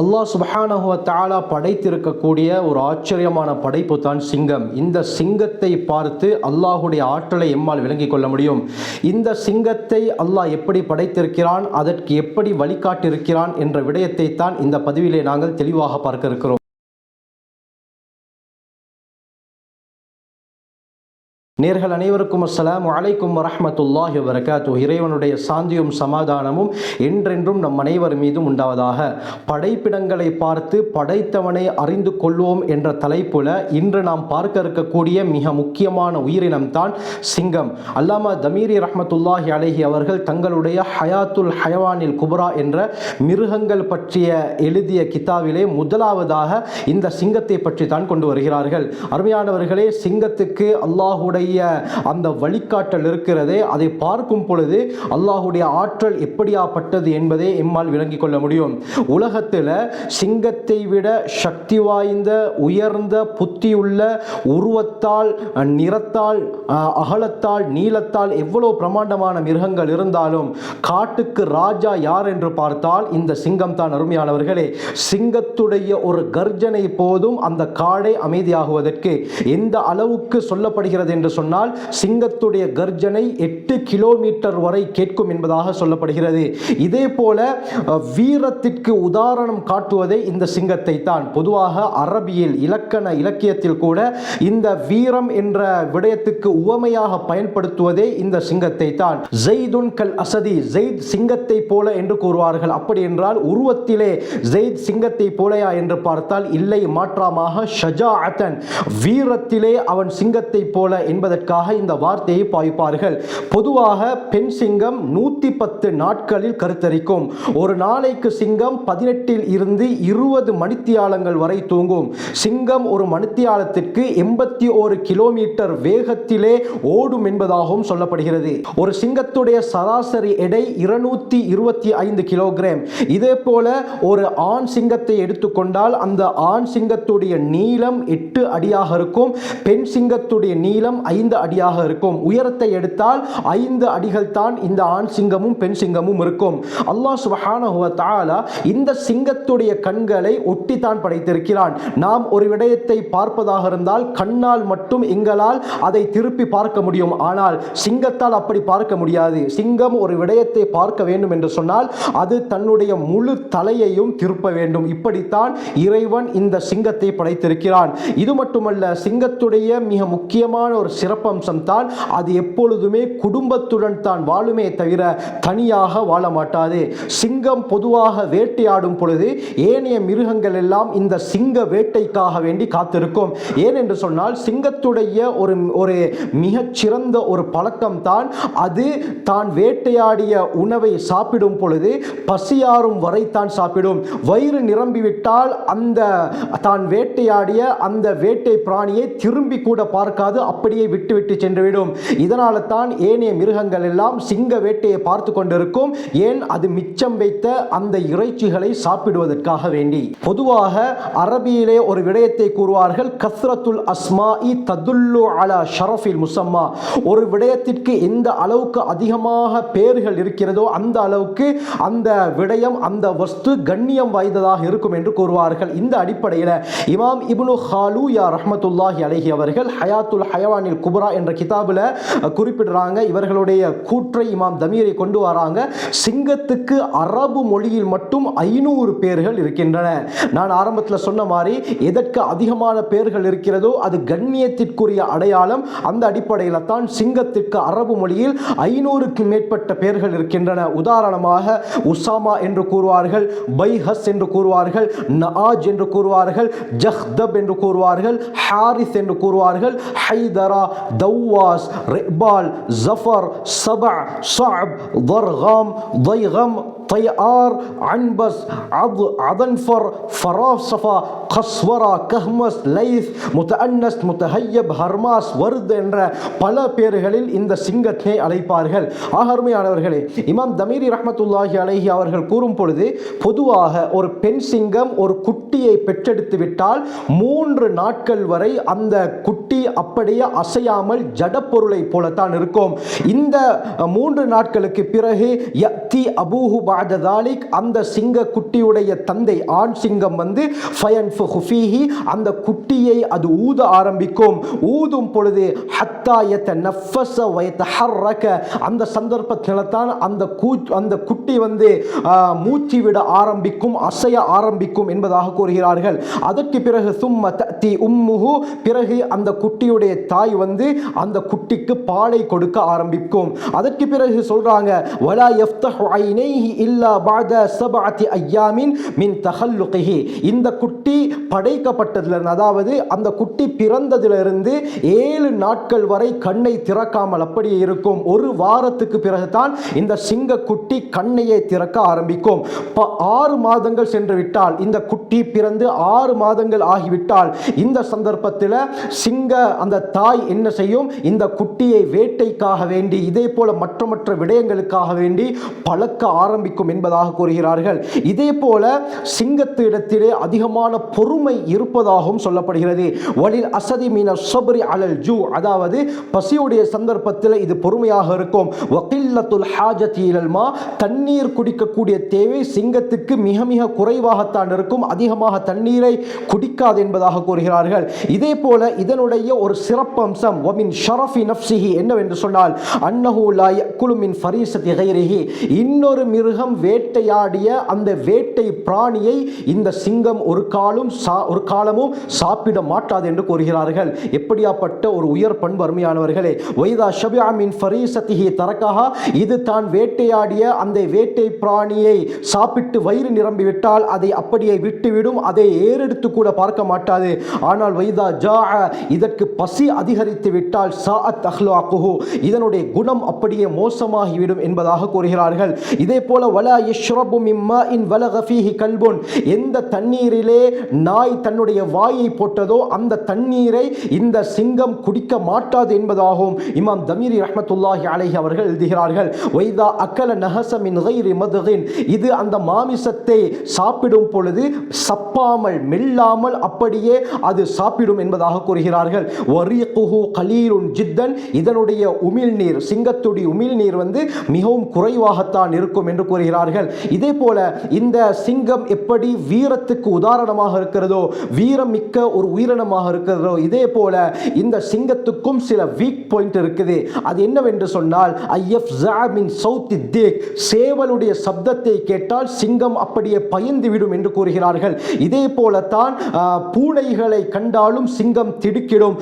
அல்லாஹ் சுபஹானஹுவ தஆலா படைத்திருக்கக்கூடிய ஒரு ஆச்சரியமான படைப்பு தான் சிங்கம். இந்த சிங்கத்தை பார்த்து அல்லாஹுடைய ஆற்றலை எம்மால் விளங்கிக் கொள்ள முடியும். இந்த சிங்கத்தை அல்லாஹ் எப்படி படைத்திருக்கிறான் அதற்கு எப்படி வழிகாட்டிருக்கிறான் என்ற விடயத்தை தான் இந்த பதிவிலே நாங்கள் தெளிவாக பார்க்க இருக்கிறோம். நேர்கள் அனைவருக்கும் அஸ்லாம் அலைக்கும் வரமத்துல்லாஹி வரகாத்து இறைவனுடைய சாந்தியும் சமாதானமும் என்றென்றும் நம் அனைவர் மீதும் உண்டாவதாக. படைப்பிடங்களை பார்த்து படைத்தவனை அறிந்து கொள்வோம் என்ற தலைப்புல இன்று நாம் பார்க்க இருக்கக்கூடிய மிக முக்கியமான உயிரினம் தான் சிங்கம். அல்லாமா தமீரி ரஹமத்துல்லாஹி அலஹி அவர்கள் தங்களுடைய ஹயாத்துல் ஹயவானில் குபரா என்ற மிருகங்கள் பற்றிய எழுதிய கிதாவிலே முதலாவதாக இந்த சிங்கத்தை பற்றி தான் கொண்டு வருகிறார்கள். அருமையானவர்களே சிங்கத்துக்கு அல்லாஹுடைய அந்த வழிகாட்டல் இருக்கிறதே அதை பார்க்கும் பொழுது அல்லாஹுடைய ஆற்றல் எப்படியாப்பட்டது என்பதை எம்மால் விளங்கிக் கொள்ள முடியும். உலகத்தில் சிங்கத்தை விட சக்தி வாய்ந்த உயர்ந்த புத்தியுள்ள உருவத்தால் நிறத்தால் அகலத்தால் நீளத்தால் எவ்வளவு பிரமாண்டமான மிருகங்கள் இருந்தாலும் காட்டுக்கு ராஜா யார் என்று பார்த்தால் இந்த சிங்கம் தான் அருமையானவர்களே. சிங்கத்துடைய ஒரு கர்ஜனை போதும் அந்த காடை அமைதியாகுவதற்கு. எந்த அளவுக்கு சொல்லப்படுகிறது என்று சொன்னால் சிங்கத்துடைய கர்ஜனை எட்டு கிலோமீட்டர் வரை கேட்கும் என்பதாக சொல்லப்படுகிறது. இதே போல வீரத்திற்கு உதாரணம் காட்டுவதே இந்த சிங்கத்தை தான். பொதுவாக அரபியில் இலக்கண இலக்கியத்தில் கூட இந்த வீரம் என்ற விடயத்துக்கு உவமையாக பயன்படுத்துவதே இந்த சிங்கத்தை தான். ஜெய்துன் கல் அசதி ஜெயித் சிங்கத்தை போல என்று கூறுவார்கள். அப்படி என்றால் உருவத்திலே ஜெயித் சிங்கத்தை போலையா என்று பார்த்தால் இல்லை மாற்றமாக ஷஜா அத்தன் வீரத்திலே அவன் சிங்கத்தை போல என்பது என்பதற்காக இந்த வார்த்தையை பாய்ப்பார்கள் பொதுவாக பெண் சிங்கம் நூற்றி பத்து நாட்களில் கருத்தரிக்கும். ஒரு நாளைக்கு சிங்கம் பதினெட்டில் இருந்து இருபது மணித்தியாலங்கள் வரை தூங்கும். சிங்கம் ஒரு மணித்தியாலத்திற்கு எண்பத்தி ஒரு கிலோமீட்டர் வேகத்திலே ஓடும் என்பதாகவும் சொல்லப்படுகிறது. ஒரு சிங்கத்துடைய சராசரி எடை இருநூத்தி இருபத்தி ஐந்து கிலோகிராம். இதே போல ஒரு ஆண் சிங்கத்தை எடுத்துக்கொண்டால் அந்த ஆண் சிங்கத்துடைய நீளம் எட்டு அடியாக இருக்கும். பெண் சிங்கத்துடைய நீளம் ஐ ஐந்து அடியாக இருக்கும். உயரத்தை எடுத்தால் ஐந்து அடிகள் தான் இந்த ஆண் சிங்கமும் பெண் சிங்கமும் இருக்கும். அல்லாஹ் சுபஹானஹு வ இந்த சிங்கத்துடைய கண்களை ஒட்டித்தான் படைத்திருக்கிறான். நாம் ஒரு விடயத்தை பார்ப்பதாக இருந்தால் கண்ணால் மட்டும் எங்களால் அதை திருப்பி பார்க்க முடியும். ஆனால் சிங்கத்தால் அப்படி பார்க்க முடியாது. சிங்கம் ஒரு விடயத்தை பார்க்க வேண்டும் என்று சொன்னால் அது தன்னுடைய முழு தலையையும் திருப்ப வேண்டும். இப்படித்தான் இறைவன் இந்த சிங்கத்தை படைத்திருக்கிறான். இது மட்டுமல்ல சிங்கத்துடைய மிக முக்கியமான ஒரு சிறப்பம்சம் தான் அது எப்பொழுதுமே குடும்பத்துடன் தான் வாழுமே தவிர தனியாக வாழ மாட்டாது. சிங்கம் பொதுவாக வேட்டையாடும் பொழுது ஏனைய மிருகங்கள் எல்லாம் இந்த சிங்க வேட்டைக்காக வேண்டி காத்திருக்கும். ஏன் என்று சொன்னால் சிங்கத்துடைய ஒரு ஒரு மிகச்சிறந்த ஒரு பழக்கம் தான் அது தான் வேட்டையாடிய உணவை சாப்பிடும் பொழுது பசியாறும் வரை தான் சாப்பிடும். வயிறு நிரம்பிவிட்டால் அந்த தான் வேட்டையாடிய அந்த வேட்டை பிராணியை திரும்பி கூட பார்க்காது. அப்படியே விட்டுவிட்டு சென்றுவிடும் இதனால தான் ஏனைய மிருகங்கள் எல்லாம் சிங்க வேட்டையை பார்த்து கொண்டிருக்கும். ஏன் அது மிச்சம் வைத்த அந்த இறைச்சிகளை சாப்பிடுவதற்காக வேண்டி. பொதுவாக அரபியிலே ஒரு விடயத்தை கூறுவார்கள் கஸ்ரத்துல் அஸ்மா இ ததுல்லு அலா ஷரஃபில் முசம்மா. ஒரு விடயத்திற்கு எந்த அளவுக்கு அதிகமாக பேர்கள் இருக்கிறதோ அந்த அளவுக்கு அந்த விடயம் அந்த வஸ்து கண்ணியம் வாய்ந்ததாக இருக்கும் என்று கூறுவார்கள். இந்த அடிப்படையில் இமாம் இப்னு ஹாலூயா ரஹமத்துல்லாஹி அலைஹி அவர்கள் ஹயாத்துல் ஹயவானில் குபரா என்ற கிதாபில் குறிப்பிடுறாங்க. இவர்களுடைய கூற்றை இமாம் தமீரை கொண்டு வராங்க. சிங்கத்துக்கு அரபு மொழியில் மட்டும் ஐநூறு பேர்கள் இருக்கின்றன. நான் ஆரம்பத்தில் சொன்ன மாதிரி எதற்கு அதிகமான பேர்கள் இருக்கிறதோ அது கண்ணியத்திற்குரிய அடையாளம். அந்த அடிப்படையில் தான் சிங்கத்திற்கு அரபு மொழியில் ஐநூறுக்கு மேற்பட்ட பேர்கள் இருக்கின்றன. உதாரணமாக உசாமா என்று கூறுவார்கள் பைஹஸ் என்று கூறுவார்கள் நஆஜ் என்று கூறுவார்கள் ஜஹ்தப் என்று கூறுவார்கள் ஹாரிஸ் என்று கூறுவார்கள் ஹைதரா தௌவாஸ் ரிபால் ஜஃபர் சபா صعب ضرغام ضيغم طيار عنبس عض عضنفر فراصفة قصورة كهمس லைஸ் முத்தஅன்னஸ் முத்தஹையப் ஹர்மாஸ் வருத் என்ற பல பேர்களில் இந்த சிங்கத்தை அழைப்பார்கள் ஆக அருமையானவர்களே இமாம் தமீரி ரஹ்மத்துல்லாஹி அலைஹி அவர்கள் கூறும் பொழுது பொதுவாக ஒரு பெண் சிங்கம் ஒரு குட்டியை பெற்றெடுத்து விட்டால் மூன்று நாட்கள் வரை அந்த குட்டி அப்படியே அசையாமல் ஜடப்பொருளை போலத்தான் இருக்கும். இந்த மூன்று நாட்களுக்கு பிறகு யத்தி அபூஹு பாஜதாலிக் அந்த சிங்க குட்டியுடைய தந்தை ஆண் சிங்கம் வந்து ஃபயன் ஃபீஹி அந்த குட்டியை அது ஊத ஆரம்பிக்கும். ஊதும் பொழுது ஹத்தா வயத்த ஹர்ரக அந்த சந்தர்ப்பத்தில் தான் அந்த கூ அந்த குட்டி வந்து மூச்சு விட ஆரம்பிக்கும் அசைய ஆரம்பிக்கும் என்பதாக கூறுகிறார்கள். அதற்கு பிறகு சும்ம தி உம்முஹு பிறகு அந்த குட்டி குட்டியுடைய தாய் வந்து அந்த குட்டிக்கு பாலை கொடுக்க ஆரம்பிக்கும். அதற்கு பிறகு சொல்றாங்க வலா யஃப்தஹு ஐனைஹி இல்லா பாத சபஅத்தி அய்யாமின் மின் தஹல்லுகிஹி. இந்த குட்டி படைக்கப்பட்டதிலிருந்து அதாவது அந்த குட்டி பிறந்ததிலிருந்து ஏழு நாட்கள் வரை கண்ணை திறக்காமல் அப்படியே இருக்கும். ஒரு வாரத்துக்கு பிறகுதான் இந்த சிங்க குட்டி கண்ணையை திறக்க ஆரம்பிக்கும். ப- ஆறு மாதங்கள் சென்று விட்டால் இந்த குட்டி பிறந்து ஆறு மாதங்கள் ஆகிவிட்டால் இந்த சந்தர்ப்பத்தில் சிங்க அந்த தாய் என்ன செய்யும்? இந்த குட்டியை வேட்டைக்காக வேண்டி இதே போல மற்ற மற்ற விடயங்களுக்காக வேண்டி பழக்க ஆரம்பிக்கும் என்பதாக கூறுகிறார்கள். இதே போல சிங்கத்து இடத்திலே அதிகமான பொறுமை இருப்பதாகவும் சொல்லப்படுகிறது. வலில் அசதி மீன சொபரி அலல் ஜூ. அதாவது பசியுடைய சந்தர்ப்பத்தில் இது பொறுமையாக இருக்கும். வக்கில்லத்துல் ஹாஜத்தி தண்ணீர் குடிக்கக்கூடிய தேவை சிங்கத்துக்கு மிக மிக குறைவாகத்தான் இருக்கும். அதிகமாக தண்ணீரை குடிக்காது என்பதாக கூறுகிறார்கள். இதே போல இதனுடைய ஒரு சிறப்பம்சம் ஒமின் ஷரஃபி நஃப்சிஹி என்னவென்று சொன்னால் அன்னஹூ லா குழுமின் ஃபரீசத்தி கைரிஹி இன்னொரு மிருகம் வேட்டையாடிய அந்த வேட்டை பிராணியை இந்த சிங்கம் ஒரு காலும் சா- ஒரு காலமும் சாப்பிட மாட்டாது என்று கூறுகிறார்கள். எப்படியாப்பட்ட ஒரு உயர் பண்பு அருமையானவர்களே வைதா ஷபியாமின் ஃபரீசத்திஹி தரக்காக இது தான் வேட்டையாடிய அந்த வேட்டை பிராணியை சாப்பிட்டு வயிறு நிரம்பிவிட்டால் அதை அப்படியே விட்டுவிடும். அதை ஏறெடுத்து கூட பார்க்க மாட்டாது. ஆனால் வைதா ஜா இதற்கு பசி அதிகரித்து விட்டால் சாஅத் அஹ்லாக்குஹு. இதனுடைய குணம் அப்படியே மோசமாகிவிடும் என்பதாக கூறுகிறார்கள். இதே போல வலா யஷ்ரபு மிம்மா இன் வல ஃபீஹி கல்புன். எந்த தண்ணீரிலே நாய் தன்னுடைய வாயை போட்டதோ அந்த தண்ணீரை இந்த சிங்கம் குடிக்க மாட்டாது என்பதாகவும் இமாம் தமீரி ரஹமத்துல்லாஹி அலைஹி அவர்கள் எழுதுகிறார்கள் வைதா அக்கல நஹசமின் மதுகின். இது அந்த மாமிசத்தை சாப்பிடும் பொழுது சப்பாமல் மெல்லாமல் அப்படியே அது சாப்பிடும் என்பதாக கூறுகிறார்கள். வரியகுஹு கலீலுன் ஜித்தன். இதனுடைய உமிழ்நீர் சிங்கத்துடி உமிழ்நீர் வந்து மிகவும் குறைவாகத்தான் இருக்கும் என்று கூறுகிறார்கள். இதே போல இந்த சிங்கம் எப்படி வீரத்துக்கு உதாரணமாக இருக்கிறதோ வீரம் மிக்க ஒரு உயிரினமாக இருக்கிறதோ இதே போல இந்த சிங்கத்துக்கும் சில வீக் பாயிண்ட் இருக்குது. அது என்னவென்று சொன்னால் ஐஎஃப் ஜாமின் சவுத் தேக் சேவலுடைய சப்தத்தை கேட்டால் சிங்கம் அப்படியே பயந்து விடும் என்று கூறுகிறார்கள். இதே போலத்தான் பூனைகளை கண்டாலும் சிங்கம் திடுக்கிடும்.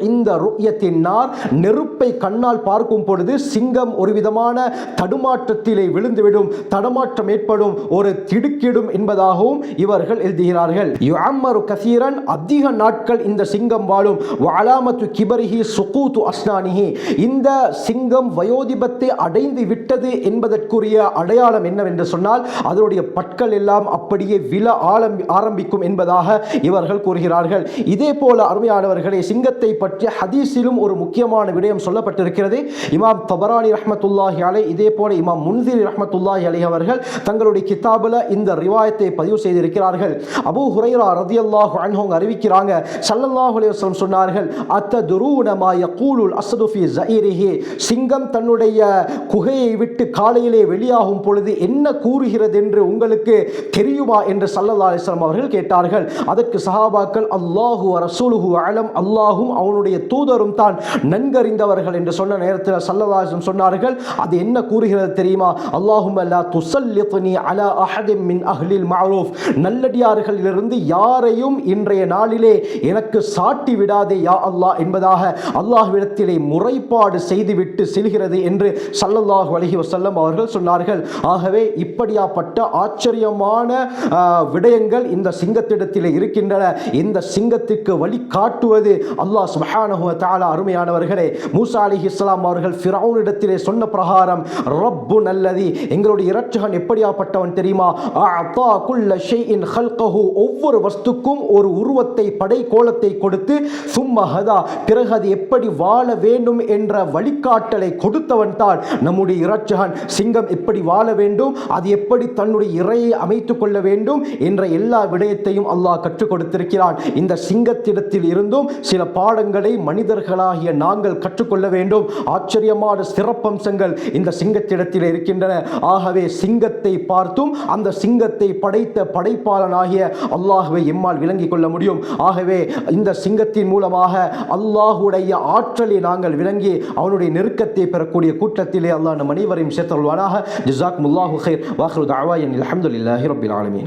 இந்த ருயத்தின் நார் நெருப்பை கண்ணால் பார்க்கும் பொழுது சிங்கம் ஒரு விதமான தடுமாற்றத்திலே விழுந்துவிடும் தடமாற்றம் ஏற்படும் ஒரு திடுக்கிடும் என்பதாகவும் இவர்கள் எழுதுகிறார்கள். யுஅம்மரு கசீரன் அதிக நாட்கள் இந்த சிங்கம் வாழும். வாலாமத்து கிபரிஹி சுகூத்து அஸ்னானிஹி. இந்த சிங்கம் வயோதிபத்தை அடைந்து விட்டது என்பதற்குரிய அடையாளம் என்னவென்று சொன்னால் அதனுடைய பற்கள் எல்லாம் அப்படியே விழ ஆரம்பி ஆரம்பிக்கும் என்பதாக இவர்கள் கூறுகிறார்கள். இதே போல அருமையானவர்களே சிங்கத்தை பற்றிய ஹதீஸிலும் ஒரு முக்கியமான விடயம் சொல்லப்பட்டிருக்கிறது. இமாம் தபரானி ரஹமத்துல்லாஹி அலை இதே போல இமாம் முன்திரி ரஹமத்துல்லாஹி அலை அவர்கள் தங்களுடைய கிதாபில் இந்த ரிவாயத்தை பதிவு செய்திருக்கிறார்கள். அபு ஹுரைரா ரதி அல்லாஹு அன்ஹோங் அறிவிக்கிறாங்க சல்லல்லாஹு அலைஹி சொன்னார்கள் அத்த மா யகூலுல் அசதுஃபி ஃபீ சிங்கம் தன்னுடைய குகையை விட்டு காலையிலே வெளியாகும் பொழுது என்ன கூறுகிறது என்று உங்களுக்கு தெரியுமா என்று சல்லல்லா அலிஸ்லாம் அவர்கள் கேட்டார்கள். அதற்கு சஹாபாக்கள் அல்லாஹு ரசூலுஹு அலம் அல்லாஹும் அவனுடைய தூதரும் தான் நன்கறிந்தவர்கள் என்று சொன்ன நேரத்தில் ஸல்லல்லாஹு சொன்னார்கள். அது என்ன கூறுகிறது தெரியுமா? அல்லாஹும் அல்லா துசல்லித்னி அலா அஹதிம் மின் அஹ்லில் மாரூஃப். நல்லடியார்களிலிருந்து யாரையும் இன்றைய நாளிலே எனக்கு சாட்டி விடாதே யா அல்லாஹ் என்பதாக அல்லாஹ்விடத்திலே முறைப்பாடு செய்துவிட்டு செல்கிறது என்று சல்லல்லாஹு அலஹி வசல்லம் அவர்கள் சொன்னார்கள். ஆகவே இப்படியாப்பட்ட ஆச்சரியமான விடயங்கள் இந்த சிங்கத்திடத்தில் இருக்கின்றன. இந்த சிங்கத்துக்கு வழிகாட்டு காட்டுவது. அல்லாஹ் சுப்ஹானஹு வ அருமையானவர்களே மூசா அலி இஸ்லாம் அவர்கள் ஃபிரௌனிடத்திலே சொன்ன பிரகாரம் ரப்பு நல்லதி எங்களுடைய இரட்சகன் எப்படியாப்பட்டவன் தெரியுமா? அத்தா குல்ல ஷைஇன் ஹல்கஹு. ஒவ்வொரு வஸ்துக்கும் ஒரு உருவத்தை படை கோலத்தை கொடுத்து சும்ம ஹதா பிறகு அது எப்படி வாழ வேண்டும் என்ற வழிகாட்டலை கொடுத்தவன் தான் நம்முடைய இரட்சகன். சிங்கம் எப்படி வாழ வேண்டும் அது எப்படி தன்னுடைய இறையை அமைத்துக் கொள்ள வேண்டும் என்ற எல்லா விடயத்தையும் அல்லாஹ் கற்றுக் கொடுத்திருக்கிறான். இந்த சிங்கத்திடத்தில் இருந்து இருந்தும். சில பாடங்களை மனிதர்களாகிய நாங்கள் கற்றுக்கொள்ள வேண்டும். ஆச்சரியமான சிறப்பம்சங்கள் இந்த சிங்கத்திடத்தில் இருக்கின்றன. ஆகவே சிங்கத்தை பார்த்தும் அந்த சிங்கத்தை படைத்த படைப்பாளனாகிய அல்லாஹுவை எம்மால் விளங்கிக் கொள்ள முடியும். ஆகவே இந்த சிங்கத்தின் மூலமாக அல்லாஹுடைய ஆற்றலை நாங்கள் விளங்கி அவனுடைய நெருக்கத்தை பெறக்கூடிய கூட்டத்திலே அல்லாஹ் நம் அனைவரையும் சேர்த்தல்வானாக ஜிசாக் முல்லாஹு ஹைர் வாஹ்ரு தாவா என் அஹமதுல்லாஹி ரபில் ஆலமீன்.